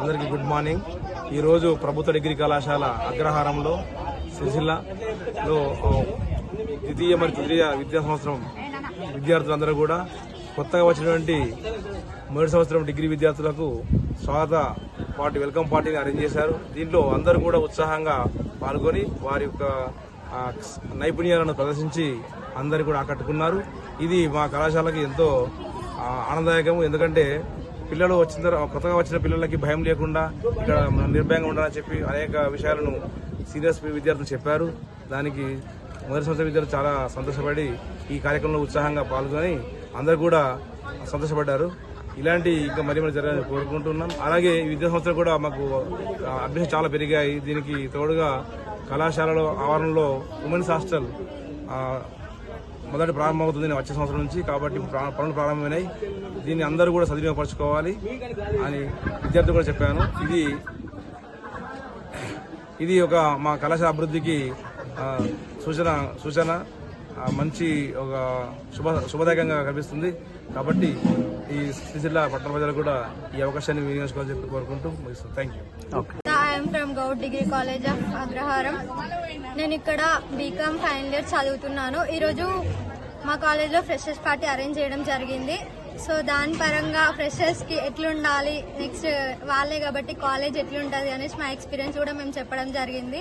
అందరికీ good morning. ఈరోజు ప్రభుత్వ డిగ్రీ కళాశాల అగ్రహారంలో సిరిసిల్లలో ద్వితీయ మరియు తృతీయ విద్యా సంవత్సరం విద్యార్థులందరూ కూడా కొత్తగా వచ్చినటువంటి మొదటి సంవత్సరం డిగ్రీ విద్యార్థులకు స్వాగత పార్టీ వెల్కమ్ పార్టీని అరేంజ్ చేశారు. దీంట్లో అందరూ కూడా ఉత్సాహంగా పాల్గొని వారి యొక్క నైపుణ్యాలను ప్రదర్శించి అందరూ కూడా ఆకట్టుకున్నారు. ఇది మా కళాశాలకి ఎంతో ఆనందదాయకము. ఎందుకంటే పిల్లలు వచ్చిన తర్వాత కొత్తగా వచ్చిన పిల్లలకి భయం లేకుండా ఇక్కడ మనం నిర్భయంగా ఉండాలని చెప్పి అనేక విషయాలను సీనియర్స్ విద్యార్థులు చెప్పారు. దానికి మొదటి సంవత్సరం విద్యార్థులు చాలా సంతోషపడి ఈ కార్యక్రమంలో ఉత్సాహంగా పాల్గొని అందరు కూడా సంతోషపడ్డారు. ఇలాంటి ఇంకా మరి మరి జరగాలని కోరుకుంటున్నాం. అలాగే ఈ విద్యా సంస్థలు కూడా మాకు ఆ, అభ్యర్థులు చాలా పెరిగాయి. దీనికి తోడుగా కళాశాలలో ఆవరణలో ఉమెన్స్ హాస్టల్ మొదటి ప్రారంభమవుతుంది వచ్చే సంవత్సరం నుంచి కాబట్టి పనులు ప్రారంభమైనాయి. దీన్ని అందరూ కూడా సద్వినియోగపరచుకోవాలి అని విద్యార్థులు కూడా చెప్పాను. ఇది ఇది ఒక మా కళాశాల అభివృద్ధికి సూచన సూచన మంచి ఒక శుభ శుభదాయకంగా కనిపిస్తుంది. కాబట్టి ఈ సిరిసిల్ల పట్టణ ప్రజలు కూడా ఈ అవకాశాన్ని వినియోగించుకోవాలని చెప్పి కోరుకుంటూ ముగిస్తుంది thank you okay from Goud degree college of Agraharam. నేను ఇక్కడ బీకామ్ ఫైనల్ ఇయర్ చదువుతున్నాను. ఈరోజు మా కాలేజ్లో ఫ్రెషర్స్ పార్టీ అరేంజ్ చేయడం జరిగింది. సో దాని పరంగా ఫ్రెషర్స్కి ఎట్లుండాలి? నెక్స్ట్ వాళ్ళే కాబట్టి కాలేజ్ ఎట్లుంటుంది? అనేసి మా ఎక్స్పీరియన్స్ కూడా మేము చెప్పడం జరిగింది.